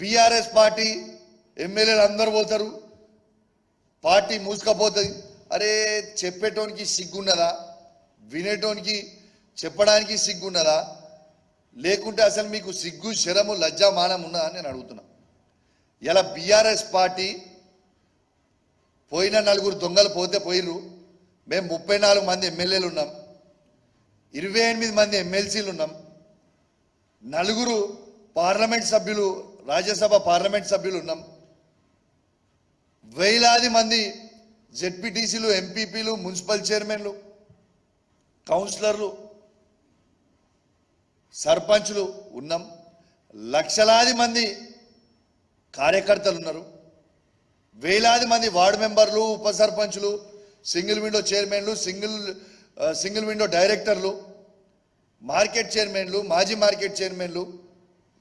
BRS party ఎమ్మెల్యేలు అందరూ పోతారు. పార్టీ మూసుకపోతుంది. అరే చెప్పేటోనికి సిగ్గున్నదా? వినేటోనికి చెప్పడానికి సిగ్గున్నదా? లేకుంటే అసలు మీకు సిగ్గు శరము లజ్జా మానం ఉన్నదా అని నేను అడుగుతున్నా. ఇలా బీఆర్ఎస్ పార్టీ పోయిన నలుగురు దొంగలు పోతే పోయిర్రు. మేము ముప్పై నాలుగు మంది ఎమ్మెల్యేలు ఉన్నాం. ఇరవై ఎనిమిది మంది ఎమ్మెల్సీలు ఉన్నాం. నలుగురు పార్లమెంట్ సభ్యులు రాజ్యసభ పార్లమెంట్ సభ్యులు ఉన్నాం. వేలాది మంది జెడ్పీటీసీలు ఎంపీపీలు మున్సిపల్ చైర్మన్లు కౌన్సిలర్లు సర్పంచ్లు ఉన్నాం. లక్షలాది మంది కార్యకర్తలు ఉన్నారు. వేలాది మంది వార్డు మెంబర్లు ఉప సర్పంచ్లు సింగిల్ విండో చైర్మన్లు సింగిల్ సింగిల్ విండో డైరెక్టర్లు మార్కెట్ చైర్మన్లు మాజీ మార్కెట్ చైర్మన్లు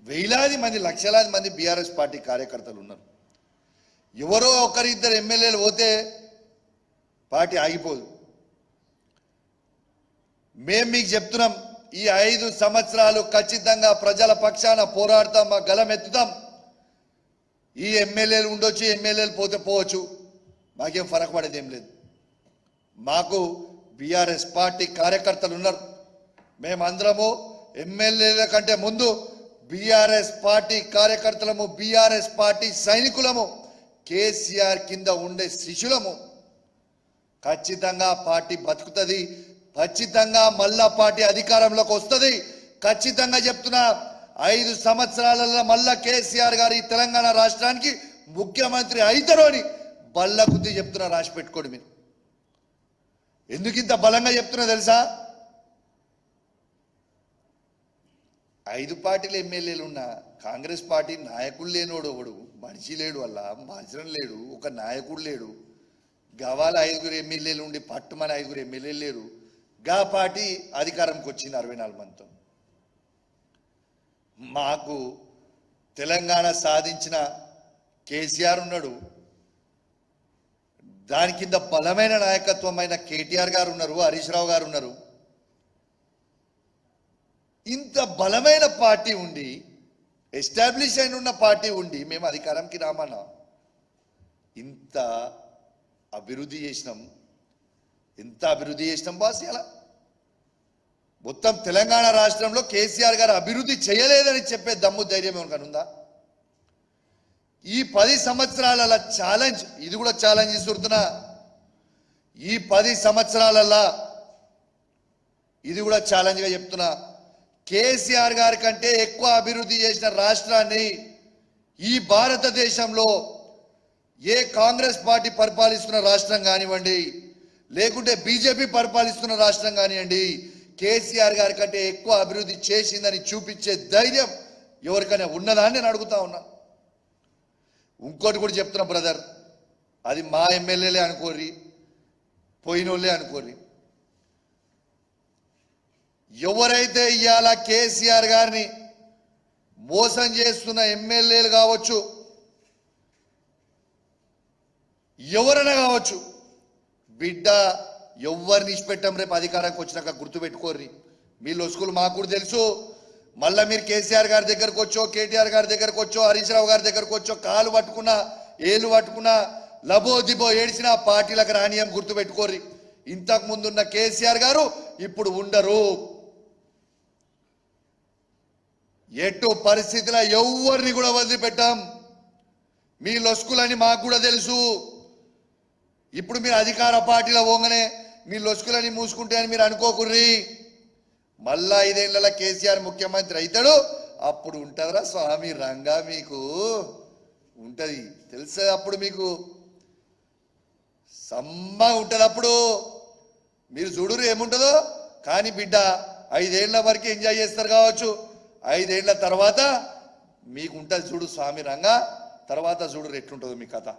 వేలాది మంది లక్షలాది మంది బీఆర్ఎస్ పార్టీ కార్యకర్తలు ఉన్నారు. ఎవరో ఒకరిద్దరు ఎమ్మెల్యేలు పోతే పార్టీ ఆగిపోదు. మేము మీకు చెప్తున్నాం ఈ ఐదు సంవత్సరాలు ఖచ్చితంగా ప్రజల పక్షాన పోరాడతాం మా గలం ఎత్తుతాం. ఈ ఎమ్మెల్యేలు ఉండొచ్చు ఎమ్మెల్యేలు పోతే పోవచ్చు. మాకేం ఫరక పడేది ఏం లేదు. మాకు బీఆర్ఎస్ పార్టీ కార్యకర్తలు ఉన్నారు. మేమందరము ఎమ్మెల్యేల కంటే ముందు బీఆర్ఎస్ పార్టీ కార్యకర్తలము బీఆర్ఎస్ పార్టీ సైనికులము కేసీఆర్ కింద ఉండే శిష్యులము ఖచ్చితంగా పార్టీ బతుకుతుంది ఖచ్చితంగా మళ్ళా పార్టీ అధికారంలోకి వస్తుంది. ఖచ్చితంగా చెప్తున్నా ఐదు సంవత్సరాలలో మళ్ళా కేసీఆర్ గారు ఈ తెలంగాణ రాష్ట్రానికి ముఖ్యమంత్రి అయితరు అని బల్ల కొద్ది చెప్తున్నా రాసి పెట్టుకోండి మీరు. ఎందుకు ఇంత బలంగా చెప్తున్నా తెలుసా? ఐదు పార్టీల ఎమ్మెల్యేలు ఉన్న కాంగ్రెస్ పార్టీ నాయకుడు లేనోడు ఒకడు మనిషి లేడు వల్ల మనుషులం లేడు ఒక నాయకుడు లేడు. గవాల ఐదుగురు ఎమ్మెల్యేలు ఉండి పట్టుమని ఐదుగురు ఎమ్మెల్యేలు లేరు. గా పార్టీ అధికారంకి వచ్చింది అరవై నాలుగు మందితో. మాకు తెలంగాణ సాధించిన కేసీఆర్ ఉన్నాడు. దాని కింద బలమైన నాయకత్వమైన కేటీఆర్ గారు ఉన్నారు హరీష్ రావు గారు ఉన్నారు. ఇంత బలమైన పార్టీ ఉండి ఎస్టాబ్లిష్ అయిన ఉన్న పార్టీ ఉండి మేము అధికారంకి రామన్నా. ఇంత అభివృద్ధి చేసినాం. ఎంత అభివృద్ధి చేసినాం బాస్ ఇలా మొత్తం తెలంగాణ రాష్ట్రంలో కేసీఆర్ గారు అభివృద్ధి చేయలేదని చెప్పే దమ్ము ధైర్యం ఏమైనా ఉందా ఈ పది సంవత్సరాల ఛాలెంజ్ ఇది కూడా ఛాలెంజ్ ఇస్తున్నా ఈ పది సంవత్సరాలల్లా ఇది కూడా ఛాలెంజ్గా చెప్తున్నా. కేసీఆర్ గారి కంటే ఎక్కువ అభివృద్ధి చేసిన రాష్ట్రాన్ని ఈ భారతదేశంలో ఏ కాంగ్రెస్ పార్టీ పరిపాలిస్తున్న రాష్ట్రం కానివ్వండి లేకుంటే బీజేపీ పరిపాలిస్తున్న రాష్ట్రం కానివ్వండి కేసీఆర్ గారి కంటే ఎక్కువ అభివృద్ధి చేసిందని చూపించే ధైర్యం ఎవరికైనా ఉన్నదా అని నేను అడుగుతా ఉన్నా. ఇంకోటి కూడా చెప్తున్నా బ్రదర్. అది మా ఎమ్మెల్యేలే అనుకోర్రి పోయినోళ్ళే అనుకోర్రి. ఎవరైతే ఇవాళ కేసీఆర్ గారిని మోసం చేస్తున్న ఎమ్మెల్యేలు కావచ్చు ఎవరైనా కావచ్చు బిడ్డ ఎవరిని ఇచ్చిపెట్టాం రేపు అధికారానికి వచ్చినాక గుర్తుపెట్టుకోర్రి. మీ లొసుకులు మాకు కూడా తెలుసు. మళ్ళీ మీరు కేసీఆర్ గారి దగ్గరకు వచ్చో కేటీఆర్ గారి దగ్గరకు వచ్చో హరీష్ రావు గారి దగ్గరకు వచ్చో కాలు పట్టుకున్నా ఏలు పట్టుకున్నా లబో దిబో ఏడిసిన పార్టీలకు రానియం గుర్తుపెట్టుకోర్రి. ఇంతకు ముందున్న కేసీఆర్ గారు ఇప్పుడు ఉండరు. ఎటు పరిస్థితిలో ఎవరిని కూడా వదిలిపెట్టాం. మీ లొసుకులని మాకు కూడా తెలుసు. ఇప్పుడు మీరు అధికార పార్టీలో పోగానే మీ లొసుకులని మూసుకుంటే అని మీరు అనుకోకుర్రి. మళ్ళా ఐదేళ్ళలో కేసీఆర్ ముఖ్యమంత్రి అవుతాడు అప్పుడు ఉంటుందిరా స్వామి రంగా మీకు. ఉంటుంది. తెలుసా అప్పుడు మీకు. సమ్మ ఉంటుంది అప్పుడు. మీరు చూడురు ఏముంటుందో. కానీ బిడ్డ ఐదేళ్ళ వరకు ఎంజాయ్ చేస్తారు కావచ్చు. ఐదేళ్ళ తర్వాత మీకు ఉంటుంది చూడు స్వామి రంగా తర్వాత చూడు ఎట్లుంటుందో మీ కథ.